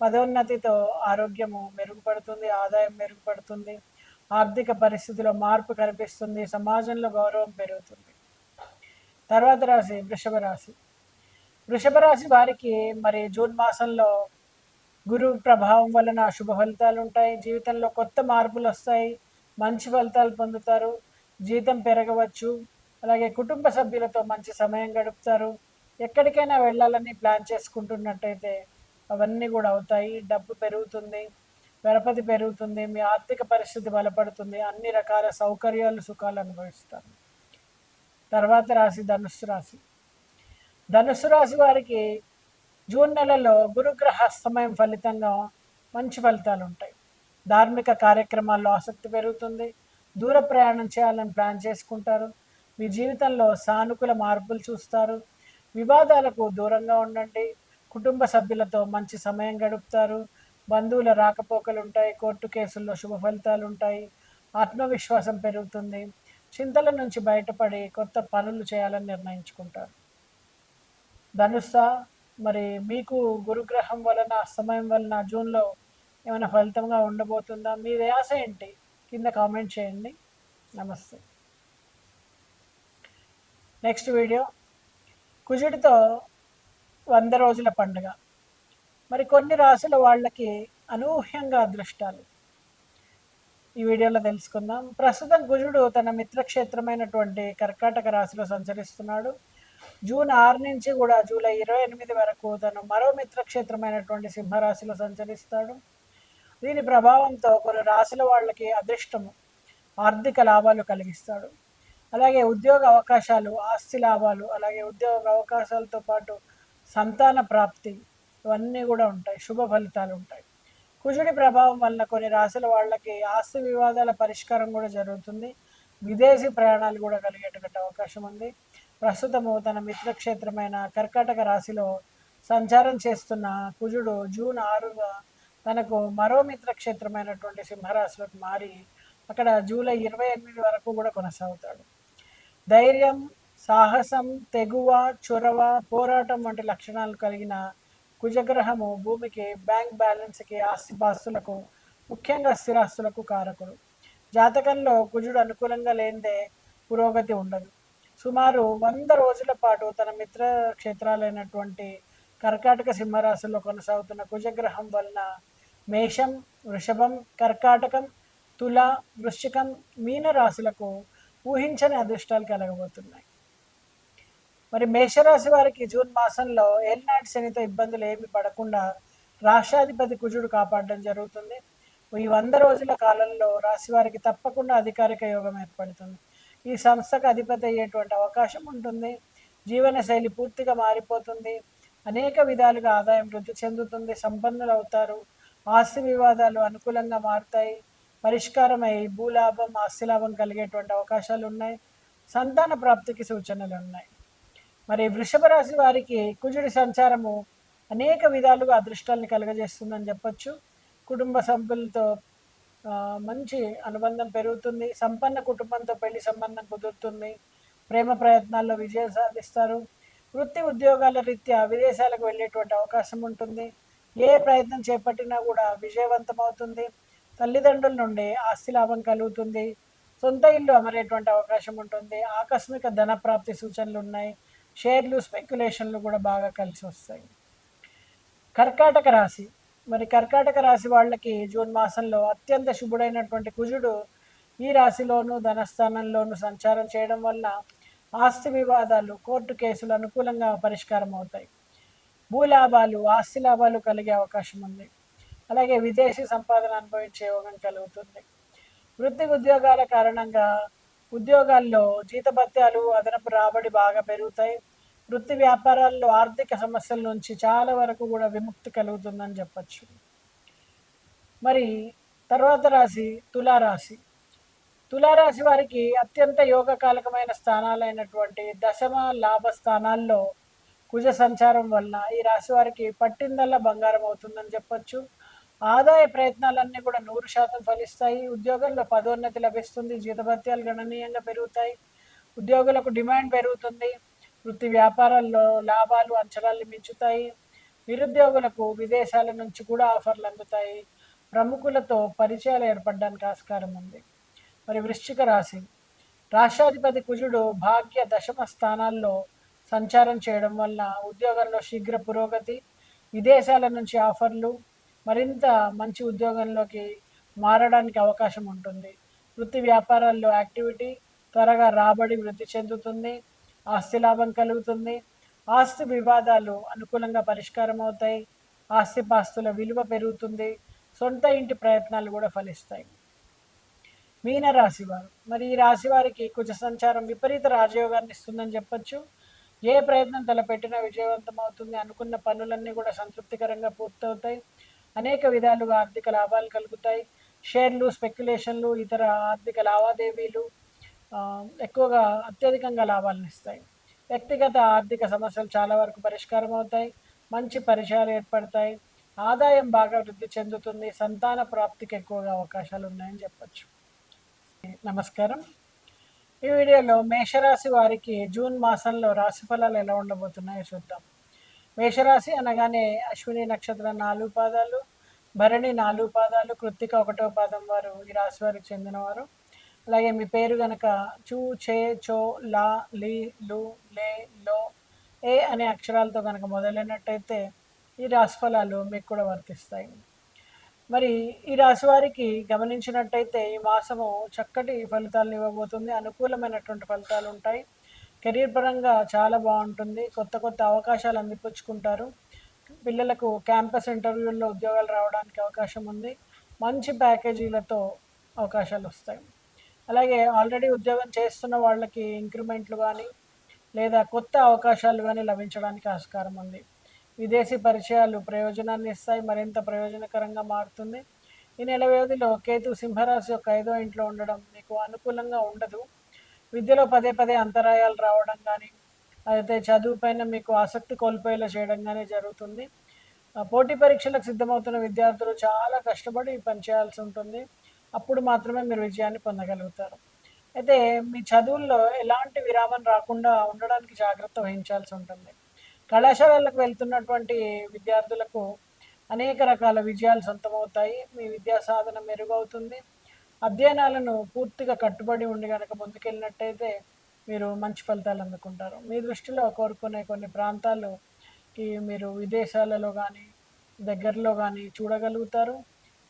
పదోన్నతితో ఆరోగ్యము మెరుగుపడుతుంది ఆదాయం మెరుగుపడుతుంది ఆర్థిక పరిస్థితిలో మార్పు కనిపిస్తుంది సమాజంలో గౌరవం పెరుగుతుంది. తర్వాత రాశి వృషభ రాశి. వృషభ రాశి వారికి మరి జూన్ మాసంలో గురువు ప్రభావం వలన శుభ ఫలితాలు ఉంటాయి. జీవితంలో కొత్త మార్పులు వస్తాయి. మంచి ఫలితాలు పొందుతారు. జీతం పెరగవచ్చు. అలాగే కుటుంబ సభ్యులతో మంచి సమయం గడుపుతారు. ఎక్కడికైనా వెళ్ళాలని ప్లాన్ చేసుకుంటున్నట్టయితే అవన్నీ కూడా అవుతాయి. డబ్బు పెరుగుతుంది పరపతి పెరుగుతుంది మీ ఆర్థిక పరిస్థితి బలపడుతుంది అన్ని రకాల సౌకర్యాలు సుఖాలు అనుభవిస్తారు. తర్వాత రాశి ధనుస్సు రాశి. ధనుస్సు రాశి వారికి జూన్ నెలలో గురుగ్రహ అస్తమయం ఫలితంగా మంచి ఫలితాలు ఉంటాయి. ధార్మిక కార్యక్రమాల్లో ఆసక్తి పెరుగుతుంది. దూర ప్రయాణం చేయాలని ప్లాన్ చేసుకుంటారు. మీ జీవితంలో సానుకూల మార్పులు చూస్తారు. వివాదాలకు దూరంగా ఉండండి. కుటుంబ సభ్యులతో మంచి సమయం గడుపుతారు. బంధువుల రాకపోకలు ఉంటాయి కోర్టు కేసుల్లో శుభ ఫలితాలు ఉంటాయి ఆత్మవిశ్వాసం పెరుగుతుంది. చింతల నుంచి బయటపడి కొత్త పనులు చేయాలని నిర్ణయించుకుంటారు. ధనుస్స మరి మీకు గురుగ్రహం వలన అస్తమయం వలన జూన్లో ఏమైనా ఫలితంగా ఉండబోతుందా? మీ ఆశ ఏంటి? కింద కామెంట్ చేయండి. నమస్తే. Next video. కుజుడితో వంద రోజుల పండుగ. మరి కొన్ని రాసుల వాళ్ళకి అనూహ్యంగా అదృష్టాలు. ఈ వీడియోలో తెలుసుకుందాం. ప్రస్తుతం కుజుడు తన మిత్రక్షేత్రమైనటువంటి కర్కాటక రాశిలో సంచరిస్తున్నాడు. జూన్ ఆరు నుంచి కూడా జూలై ఇరవై ఎనిమిది వరకు తను మరో మిత్రక్షేత్రమైనటువంటి సింహరాశిలో సంచరిస్తాడు. దీని ప్రభావంతో కొన్ని రాశుల వాళ్ళకి అదృష్టము ఆర్థిక లాభాలు కలిగిస్తాడు. అలాగే ఉద్యోగ అవకాశాలు ఆస్తి లాభాలు అలాగే ఉద్యోగ అవకాశాలతో పాటు సంతాన ప్రాప్తి ఇవన్నీ కూడా ఉంటాయి శుభ ఫలితాలు ఉంటాయి. కుజుడి ప్రభావం వల్ల కొన్ని రాశుల వాళ్ళకి ఆస్తి వివాదాల పరిష్కారం కూడా జరుగుతుంది. విదేశీ ప్రయాణాలు కూడా కలిగేటటువంటి అవకాశం ఉంది. ప్రస్తుతము తన మిత్రక్షేత్రమైన కర్కాటక రాశిలో సంచారం చేస్తున్న కుజుడు జూన్ ఆరుగా తనకు మరో మిత్రక్షేత్రమైనటువంటి సింహరాశిలోకి మారి అక్కడ జూలై ఇరవై ఎనిమిది వరకు కూడా కొనసాగుతాడు. ధైర్యం సాహసం తెగువ చొరవ పోరాటం వంటి లక్షణాలు కలిగిన కుజగ్రహము భూమికి బ్యాంక్ బ్యాలెన్స్కి ఆస్తిపాస్తులకు ముఖ్యంగా స్థిరాస్తులకు కారకుడు. జాతకంలో కుజుడు అనుకూలంగా లేనిదే పురోగతి ఉండదు. సుమారు వంద రోజుల పాటు తన మిత్ర క్షేత్రాలైనటువంటి కర్కాటక సింహరాశిలో కొనసాగుతున్న కుజగ్రహం వలన మేషం వృషభం కర్కాటకం తుల వృశ్చికం మీన రాశులకు ఊహించని అదృష్టాలు కలగబోతున్నాయి. మరి మేషరాశి వారికి జూన్ మాసంలో ఏలినాటి శనితో ఇబ్బందులు ఏమి పడకుండా రాష్ట్రాధిపతి కుజుడు కాపాడడం జరుగుతుంది. ఈ వంద రోజుల కాలంలో రాశి వారికి తప్పకుండా అధికారిక యోగం ఏర్పడుతుంది. ఈ సంస్థకు అధిపతి అయ్యేటువంటి అవకాశం ఉంటుంది. జీవన శైలి పూర్తిగా మారిపోతుంది. అనేక విధాలుగా ఆదాయం వృద్ధి చెందుతుంది. సంపన్నులు అవుతారు. ఆస్తి వివాదాలు అనుకూలంగా మారుతాయి. పరిష్కారమై భూలాభం ఆస్తి లాభం కలిగేటువంటి అవకాశాలు ఉన్నాయి. సంతాన ప్రాప్తికి సూచనలు ఉన్నాయి. మరి వృషభ రాశి వారికి కుజుడి సంచారము అనేక విధాలుగా అదృష్టాన్ని కలుగజేస్తుందని చెప్పొచ్చు. కుటుంబ సభ్యులతో మంచి అనుబంధం పెరుగుతుంది. సంపన్న కుటుంబంతో పెళ్ళి సంబంధం కుదురుతుంది. ప్రేమ ప్రయత్నాల్లో విజయం సాధిస్తారు. వృత్తి ఉద్యోగాల రీత్యా విదేశాలకు వెళ్ళేటువంటి అవకాశం ఉంటుంది. ఏ ప్రయత్నం చేపట్టినా కూడా విజయవంతం అవుతుంది. తల్లిదండ్రుల నుండి ఆస్తి లాభం కలుగుతుంది. సొంత ఇల్లు అమరేటువంటి అవకాశం ఉంటుంది. ఆకస్మిక ధన ప్రాప్తి సూచనలు ఉన్నాయి. షేర్లు స్పెక్యులేషన్లు కూడా బాగా కలిసి వస్తాయి. కర్కాటక రాశి. మరి కర్కాటక రాశి వాళ్ళకి జూన్ మాసంలో అత్యంత శుభుడైనటువంటి కుజుడు ఈ రాశిలోను ధనస్థానంలోను సంచారం చేయడం వల్ల ఆస్తి వివాదాలు కోర్టు కేసులు అనుకూలంగా పరిష్కారం అవుతాయి. భూలాభాలు ఆస్తి లాభాలు కలిగే అవకాశం ఉంది. అలాగే విదేశీ సంపాదన అనుభవించే యోగం కలుగుతుంది. వృత్తి ఉద్యోగాల కారణంగా ఉద్యోగాల్లో జీతభత్యాలు అదనపు రాబడి బాగా పెరుగుతాయి. వృత్తి వ్యాపారాల్లో ఆర్థిక సమస్యల నుంచి చాలా వరకు కూడా విముక్తి కలుగుతుందని చెప్పచ్చు. మరి తర్వాత రాశి తులారాశి. తులారాశి వారికి అత్యంత యోగకాలకమైన స్థానాలైనటువంటి దశమ లాభ స్థానాల్లో కుజ సంచారం వలన ఈ రాశి వారికి పట్టిందల్లా బంగారం అవుతుందని చెప్పొచ్చు. ఆదాయ ప్రయత్నాలన్నీ కూడా నూరు శాతం ఫలిస్తాయి. ఉద్యోగంలో పదోన్నతి లభిస్తుంది. జీతభత్యాలు గణనీయంగా పెరుగుతాయి. ఉద్యోగులకు డిమాండ్ పెరుగుతుంది. వృత్తి వ్యాపారాల్లో లాభాలు అంచనాలు మించుతాయి. నిరుద్యోగులకు విదేశాల నుంచి కూడా ఆఫర్లు అందుతాయి. ప్రముఖులతో పరిచయాలు ఏర్పడడానికి ఆస్కారం ఉంది. మరి వృశ్చిక రాశి. రాష్ట్రాధిపతి కుజుడు భాగ్య దశమ స్థానాల్లో సంచారం చేయడం వల్ల ఉద్యోగంలో శీఘ్ర పురోగతి విదేశాల నుంచి ఆఫర్లు మరింత మంచి ఉద్యోగంలోకి మారడానికి అవకాశం ఉంటుంది. వృత్తి వ్యాపారాల్లో యాక్టివిటీ త్వరగా రాబడి వృద్ధి చెందుతుంది ఆస్తి లాభం కలుగుతుంది. ఆస్తి వివాదాలు అనుకూలంగా పరిష్కారం అవుతాయి. ఆస్తిపాస్తుల విలువ పెరుగుతుంది. సొంత ఇంటి ప్రయత్నాలు కూడా ఫలిస్తాయి. మీన రాశి వారు. మరి ఈ రాశి వారికి కుజ సంచారం విపరీత రాజయోగాన్ని ఇస్తుందని చెప్పచ్చు. ఏ ప్రయత్నం తలపెట్టినా విజయవంతం అవుతుంది అనుకున్న పనులన్నీ కూడా సంతృప్తికరంగా పూర్తవుతాయి. అనేక విధాలుగా ఆర్థిక లాభాలు కలుగుతాయి. షేర్లు స్పెక్యులేషన్లు ఇతర ఆర్థిక లావాదేవీలు ఎక్కువగా అత్యధికంగా లాభాలను ఇస్తాయి. వ్యక్తిగత ఆర్థిక సమస్యలు చాలా వరకు పరిష్కారం అవుతాయి. మంచి పరిచయాలు ఏర్పడతాయి. ఆదాయం బాగా వృద్ధి చెందుతుంది. సంతాన ప్రాప్తికి ఎక్కువగా అవకాశాలు ఉన్నాయని చెప్పచ్చు. నమస్కారం. ఈ వీడియోలో మేషరాశి వారికి జూన్ మాసంలో రాశి ఫలాలు ఎలా ఉండబోతున్నాయో చూద్దాం. మేషరాశి అనగానే అశ్విని నక్షత్రం నాలుగు పాదాలు భరణి నాలుగు పాదాలు కృత్తిక ఒకటో పాదం వారు ఈ రాశి వారికి చెందినవారు. అలాగే మీ పేరు కనుక చూ చే చో లా లీ లు లే లో ఏ అనే అక్షరాలతో కనుక మొదలైనట్టయితే ఈ రాశి ఫలాలు మీకు కూడా వర్తిస్తాయి. మరి ఈ రాశి వారికి గమనించినట్టయితే ఈ మాసము చక్కటి ఫలితాలను ఇవ్వబోతుంది. అనుకూలమైనటువంటి ఫలితాలు ఉంటాయి. కెరీర్ పరంగా చాలా బాగుంటుంది. కొత్త కొత్త అవకాశాలు అందిపుచ్చుకుంటారు. పిల్లలకు క్యాంపస్ ఇంటర్వ్యూల్లో ఉద్యోగాలు రావడానికి అవకాశం ఉంది. మంచి ప్యాకేజీలతో అవకాశాలు వస్తాయి. అలాగే ఆల్రెడీ ఉద్యోగం చేస్తున్న వాళ్ళకి ఇంక్రిమెంట్లు కానీ లేదా కొత్త అవకాశాలు కానీ లభించడానికి ఆస్కారం ఉంది. విదేశీ పరిచయాలు ప్రయోజనాన్ని ఇస్తాయి. మరింత ప్రయోజనకరంగా మారుతుంది. ఈ నెల వ్యవధిలో కేతు సింహరాశి యొక్క ఐదో ఇంట్లో ఉండడం మీకు అనుకూలంగా ఉండదు. విద్యలో పదే పదే అంతరాయాలు రావడం కానీ అయితే చదువు పైన మీకు ఆసక్తి కోల్పోయేలా చేయడం కానీ జరుగుతుంది. పోటీ పరీక్షలకు సిద్ధమవుతున్న విద్యార్థులు చాలా కష్టపడి పనిచేయాల్సి ఉంటుంది. అప్పుడు మాత్రమే మీరు విజయాన్ని పొందగలుగుతారు. అయితే మీ చదువుల్లో ఎలాంటి విరామం రాకుండా ఉండడానికి జాగ్రత్త వహించాల్సి ఉంటుంది. కళాశాలలకు వెళ్తున్నటువంటి విద్యార్థులకు అనేక రకాల విజయాలు సొంతమవుతాయి. మీ విద్యా సాధన మెరుగవుతుంది. అధ్యయనాలను పూర్తిగా కట్టుబడి ఉండి కనుక ముందుకెళ్ళినట్టయితే మీరు మంచి ఫలితాలు అందుకుంటారు. మీ దృష్టిలో కోరుకునే కొన్ని ప్రాంతాలు ఈ మీరు విదేశాలలో కానీ దగ్గరలో కానీ చూడగలుగుతారు.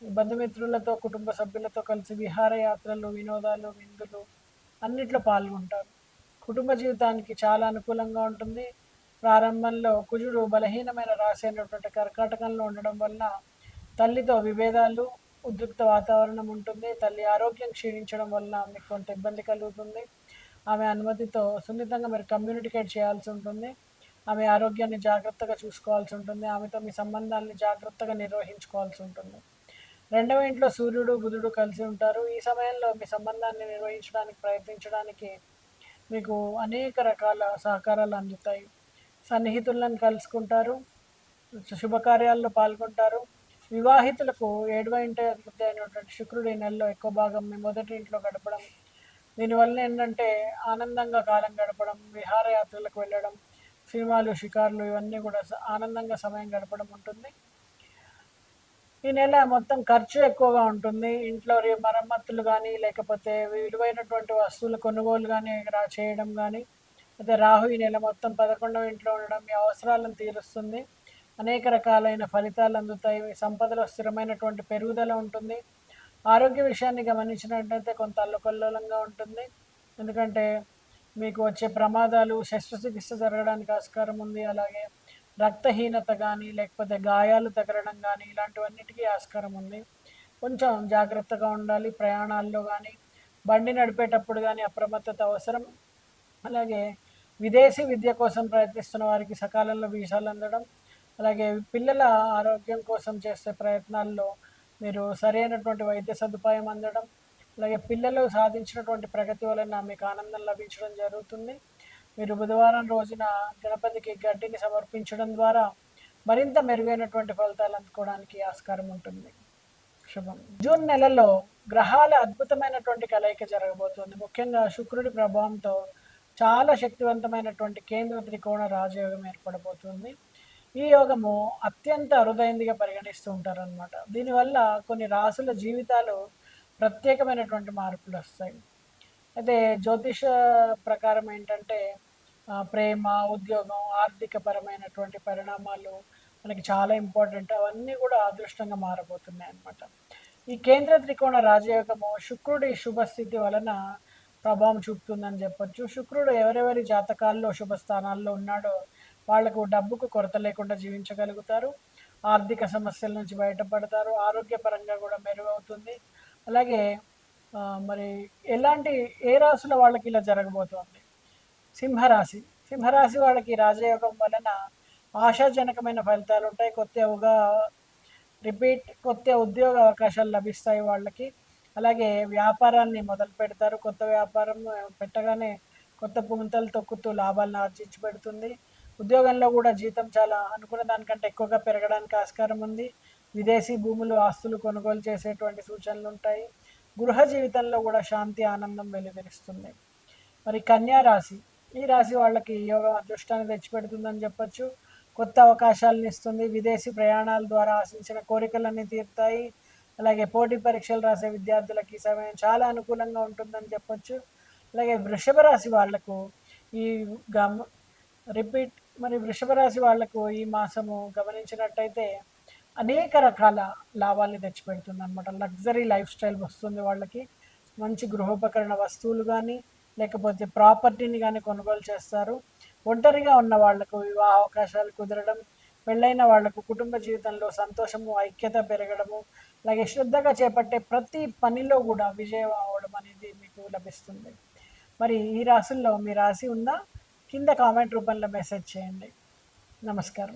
బంధుమిత్రులతో కుటుంబ సభ్యులతో కలిసి విహారయాత్రలు వినోదాలు విందులు అన్నిట్లో పాల్గొంటారు. కుటుంబ జీవితానికి చాలా అనుకూలంగా ఉంటుంది. ప్రారంభంలో కుజుడు బలహీనమైన రాశి అయినటువంటి కర్కాటకంలో ఉండడం వల్ల తల్లితో విభేదాలు ఉద్రిక్త వాతావరణం ఉంటుంది. తల్లి ఆరోగ్యం క్షీణించడం వల్ల మీకు కొంత ఇబ్బంది కలుగుతుంది. ఆమె అనుమతితో సున్నితంగా మీరు కమ్యూనికేట్ చేయాల్సి ఉంటుంది. ఆమె ఆరోగ్యాన్ని జాగ్రత్తగా చూసుకోవాల్సి ఉంటుంది. ఆమెతో మీ సంబంధాన్ని జాగ్రత్తగా నిర్వహించుకోవాల్సి ఉంటుంది. రెండవ ఇంట్లో సూర్యుడు బుధుడు కలిసి ఉంటారు. ఈ సమయంలో మీ సంబంధాన్ని నిర్వహించడానికి ప్రయత్నించడానికి మీకు అనేక రకాల సహకారాలు అందుతాయి. సన్నిహితులను కలుసుకుంటారు. శుభకార్యాల్లో పాల్గొంటారు. వివాహితులకు ఏడవ ఇంటి అధిపతి అయినటువంటి శుక్రుడు ఈ నెలలో ఎక్కువ భాగం మీ మొదటి ఇంట్లో గడపడం దీనివల్ల ఏంటంటే ఆనందంగా కాలం గడపడం విహారయాత్రలకు వెళ్ళడం సినిమాలు షికార్లు ఇవన్నీ కూడా ఆనందంగా సమయం గడపడం ఉంటుంది. ఈ నెల మొత్తం ఖర్చు ఎక్కువగా ఉంటుంది. ఇంట్లో మరమ్మతులు కానీ లేకపోతే విలువైనటువంటి వస్తువుల కొనుగోలు కానీ చేయడం కానీ అయితే రాహు ఈ నెల మొత్తం పదకొండవ ఇంట్లో ఉండడం మీ అవసరాలను తీరుస్తుంది. అనేక రకాలైన ఫలితాలు అందుతాయి. సంపదలో స్థిరమైనటువంటి పెరుగుదల ఉంటుంది. ఆరోగ్య విషయాన్ని గమనించినట్టయితే కొంత అల్లకొల్లోలంగా ఉంటుంది. ఎందుకంటే మీకు వచ్చే ప్రమాదాలు శస్త్రచికిత్స జరగడానికి ఆస్కారం ఉంది. అలాగే రక్తహీనత కానీ లేకపోతే గాయాలు తగలడం కానీ ఇలాంటివన్నిటికీ ఆస్కారం ఉంది. కొంచెం జాగ్రత్తగా ఉండాలి. ప్రయాణాల్లో కానీ బండి నడిపేటప్పుడు కానీ అప్రమత్తత అవసరం. అలాగే విదేశీ విద్య కోసం ప్రయత్నిస్తున్న వారికి సకాలంలో వీసాలు అందడం అలాగే పిల్లల ఆరోగ్యం కోసం చేసే ప్రయత్నాల్లో మీరు సరైనటువంటి వైద్య సదుపాయం అందడం అలాగే పిల్లలు సాధించినటువంటి ప్రగతి వలన మీకు ఆనందం లభించడం జరుగుతుంది. మీరు బుధవారం రోజున గణపతికి గడ్డిని సమర్పించడం ద్వారా మరింత మెరుగైనటువంటి ఫలితాలు అందుకోవడానికి ఆస్కారం ఉంటుంది. శుభం. జూన్ నెలలో గ్రహాల అద్భుతమైనటువంటి కలయిక జరగబోతుంది. ముఖ్యంగా శుక్రుడి ప్రభావంతో చాలా శక్తివంతమైనటువంటి కేంద్ర త్రికోణ రాజయోగం ఏర్పడబోతుంది. ఈ యోగము అత్యంత అరుదైందిగా పరిగణిస్తూ ఉంటారనమాట దీనివల్ల కొన్ని రాసుల జీవితాలు ప్రత్యేకమైనటువంటి మార్పులు వస్తాయి. అయితే జ్యోతిష ప్రకారం ఏంటంటే ప్రేమ ఉద్యోగం ఆర్థిక పరమైనటువంటి పరిణామాలు మనకి చాలా ఇంపార్టెంట్. అవన్నీ కూడా అదృష్టంగా మారబోతున్నాయి అన్నమాట ఈ కేంద్ర త్రికోణ రాజయోగము శుక్రుడి శుభస్థితి వలన ప్రభావం చూపుతుందని చెప్పొచ్చు. శుక్రుడు ఎవరెవరి జాతకాల్లో శుభ స్థానాల్లో ఉన్నాడో వాళ్ళకు డబ్బుకు కొరత లేకుండా జీవించగలుగుతారు. ఆర్థిక సమస్యల నుంచి బయటపడతారు. ఆరోగ్యపరంగా కూడా మెరుగవుతుంది. అలాగే మరి ఎలాంటి ఏ రాశుల వాళ్ళకి ఇలా జరగబోతోంది? సింహరాశి. సింహరాశి వాళ్ళకి రాజయోగం వలన ఆశాజనకమైన ఫలితాలు ఉంటాయి. కొత్తగా రిపీట్ కొత్త ఉద్యోగ అవకాశాలు లభిస్తాయి వాళ్ళకి. అలాగే వ్యాపారాన్ని మొదలు పెడతారు. కొత్త వ్యాపారం పెట్టగానే కొత్త పుంతలు తొక్కుతూ లాభాలను ఆర్జించి పెడుతుంది. ఉద్యోగంలో కూడా జీతం చాలా అనుకున్న దానికంటే ఎక్కువగా పెరగడానికి ఆస్కారం ఉంది. విదేశీ భూములు ఆస్తులు కొనుగోలు చేసేటువంటి సూచనలు ఉంటాయి. గృహ జీవితంలో కూడా శాంతి ఆనందం వెలువరిస్తుంది మరి కన్యా రాశి ఈ రాశి వాళ్ళకి యోగం అదృష్టాన్ని తెచ్చిపెడుతుందని చెప్పొచ్చు. కొత్త అవకాశాలను ఇస్తుంది. విదేశీ ప్రయాణాల ద్వారా ఆశించిన కోరికలన్నీ తీరుతాయి. అలాగే పోటీ పరీక్షలు రాసే విద్యార్థులకి సమయం చాలా అనుకూలంగా ఉంటుందని చెప్పొచ్చు. అలాగే వృషభ రాశి వాళ్ళకు ఈ గమ రిపీట్ మరి వృషభ రాశి వాళ్ళకు ఈ మాసము గమనించినట్టయితే అనేక రకాల లాభాలు తెచ్చిపెడుతుంది అనమాట లగ్జరీ లైఫ్ స్టైల్ వస్తుంది వాళ్ళకి. మంచి గృహోపకరణ వస్తువులు కానీ లేకపోతే ప్రాపర్టీని కానీ కొనుగోలు చేస్తారు. ఒంటరిగా ఉన్న వాళ్ళకు వివాహ అవకాశాలు కుదరడం పెళ్ళైన వాళ్ళకు కుటుంబ జీవితంలో సంతోషము ఐక్యత పెరగడము అలాగే శ్రద్ధగా చేపట్టే ప్రతి పనిలో కూడా విజయం అవడం అనేది మీకు లభిస్తుంది. మరి ఈ రాశుల్లో మీ రాశి ఉందా? కింద కామెంట్ రూపంలో మెసేజ్ చేయండి. నమస్కారం.